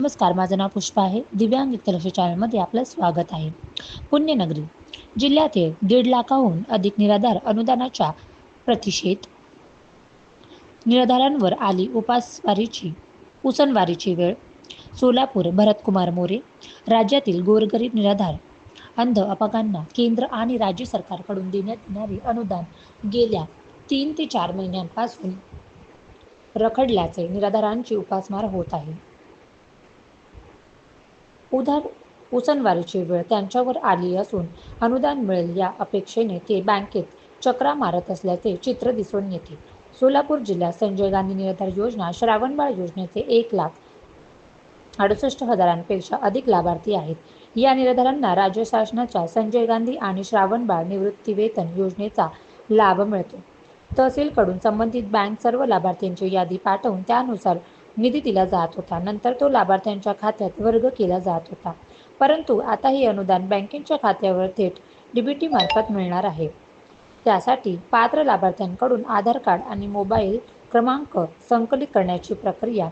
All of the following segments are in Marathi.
नमस्कार माझं नाव पुष्पा आहे. दिव्यांग लक्ष चॅनलमध्ये आपलं स्वागत आहे. पुण्यनगरी जिल्ह्यातील दीड लाखाहून अधिक निराधार अनुदानाच्या प्रतिषेध निराधारांवर आली उपासवारीची उसनवारीची वेळ. सोलापूर भरतकुमार मोरे राज्यातील गोरगरीब निराधार अंध अपगांना केंद्र आणि राज्य सरकारकडून देण्यात येणारे अनुदान गेल्या तीन ते चार महिन्यांपासून रखडल्याचे निराधारांची उपासमार होत आहे. उधार उसनवारीची वेळ त्यांच्यावर आली असून अनुदान मिळेल या अपेक्षेने ते बँकेत चक्रा मारत असल्याचे चित्र दिसून येते. सोलापूर जिल्ह्यात संजय गांधी निराधार योजना श्रावणबाळ योजनेचे एक लाख अडुसष्ट हजारांपेक्षा अधिक लाभार्थी आहेत. या निराधारांना राज्य शासनाच्या संजय गांधी आणि श्रावणबाळ निवृत्तीवेतन योजनेचा लाभ मिळतो. तहसीलकडून संबंधित बँक सर्व लाभार्थ्यांची यादी पाठवून त्यानुसार निधी दिला जात होता. नंतर तो लाभार्थ्यांच्या खात्यात वर्ग केला जात होता. परंतु आता हे अनुदान बँकेच्या खात्यावर थेट डीबीटी मार्फत मिळणार आहे. त्यासाठी पात्र लाभार्थ्यांकडून आधार कार्ड आणि मोबाईल क्रमांक संकलित करण्याची प्रक्रिया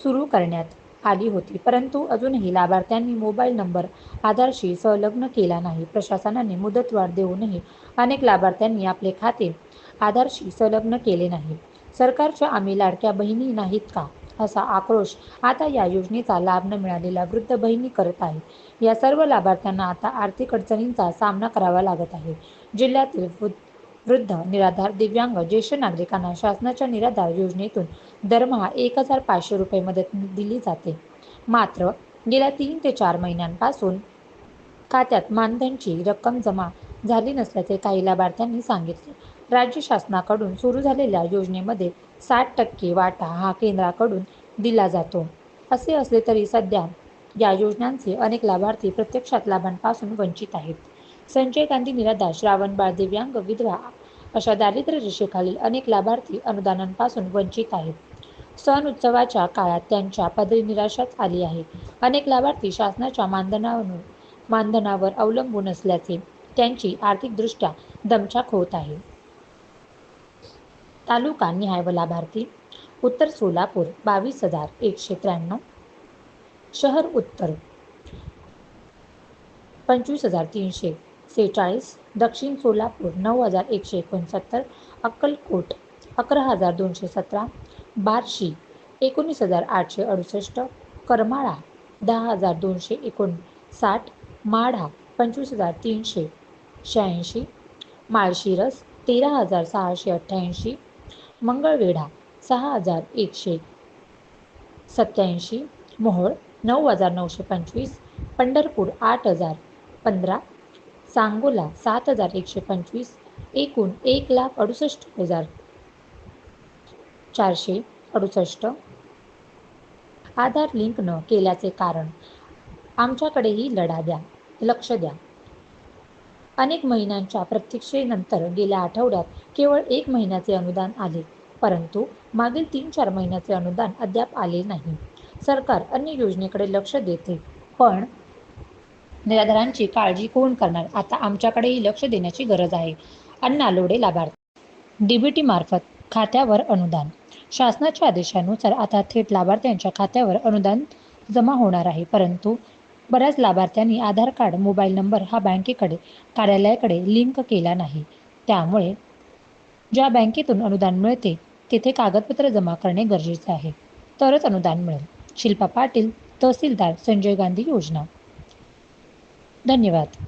सुरू करण्यात आली होती. परंतु अजूनही लाभार्थ्यांनी मोबाईल नंबर आधारशी संलग्न केला नाही. प्रशासनाने मुदतवाढ देऊनही अनेक लाभार्थ्यांनी आपले खाते आधारशी संलग्न केले नाही. सरकारच्या आम्ही लाडक्या बहिणी नाहीत का? असा आक्रोश आता या योजनेचा लाभ न मिळालेल्या वृद्ध बहिणी करत आहेत. या सर्व लाभार्थ्यांना आता आर्थिक अडचणींचा सामना करावा लागत आहे. जिल्ह्यातील वृद्ध निराधार दिव्यांग ज्येष्ठ नागरिकांना शासनाच्या निराधार योजनेतून दरमहा एक हजार पाचशे रुपये मदत दिली जाते. मात्र गेल्या तीन ते चार महिन्यांपासून खात्यात मानधनची रक्कम जमा झाली नसल्याचे काही लाभार्थ्यांनी सांगितले. राज्य शासनाकडून सुरू झालेल्या योजनेमध्ये साठ टक्के वाटा हा केंद्राकडून दिला जातो. असे असले तरी सध्या या योजनांचे अनेक लाभार्थी प्रत्यक्षात लाभांपासून वंचित आहेत. संजय गांधी निराधार श्रावणबाळ दिव्यांग विधवा अशा दारिद्र्य रेषेखालील अनेक लाभार्थी अनुदानांपासून वंचित आहेत. सण उत्सवाच्या काळात त्यांच्या पदरी निराशाच आली आहे. अनेक लाभार्थी शासनाच्या मानधनावर मानधनावर अवलंबून असल्याचे त्यांची आर्थिकदृष्ट्या दमछाक होत आहे. तालुका निहाय व लाभार्थी उत्तर सोलापूर बावीस हजार एकशे त्र्याण्णव. शहर उत्तर पंचवीस हजार तीनशे सेहेचाळीस. दक्षिण सोलापूर नऊ हजार एकशे एकोणसत्तर. अक्कलकोट अकरा हजार दोनशे सतरा. बार्शी एकोणीस हजार आठशे अडुसष्ट. करमाळा दहा हजार दोनशे एकोणसाठ. माढा पंचवीस हजार तीनशे शहाऐंशी. माळशिरस तेरा हजार सहाशे अठ्ठ्याऐंशी. मंगळवेढा सहा हजार एकशे सत्याऐंशी मोहोळ नऊ हजार नऊशे पंचवीस पंढरपूर आठ हजार पंधरा सांगोला सात हजार एकशे पंचवीस एकूण एक लाख अडुसष्ट हजार चारशे अडुसष्ट. आधार लिंक न केल्याचे कारण आमच्याकडेही लढा द्या लक्ष द्या. अनेक महिन्यांच्या प्रतीक्षेनंतर गेल्या आठवड्यात केवळ एक महिन्याचे अनुदान आले. परंतु मागील तीन चार महिन्याचे अनुदान अद्याप आले नाही. सरकार अन्य योजनेकडे लक्ष देते. पण निराधारांची काळजी कोण करणार? आता आमच्याकडेही लक्ष देण्याची गरज आहे. अण्णा लोडे लाभार्थी. डीबीटी मार्फत खात्यावर अनुदान. शासनाच्या आदेशानुसार आता थेट लाभार्थ्यांच्या खात्यावर अनुदान जमा होणार आहे. परंतु बऱ्याच लाभार्थ्यांनी आधार कार्ड मोबाईल नंबर हा बँकेकडे कार्यालयाकडे लिंक केला नाही. त्यामुळे ज्या बँकेतून अनुदान मिळते तेथे कागदपत्र जमा करणे गरजेचे आहे. तरच अनुदान मिळेल. शिल्पा पाटील तहसीलदार संजय गांधी योजना. धन्यवाद.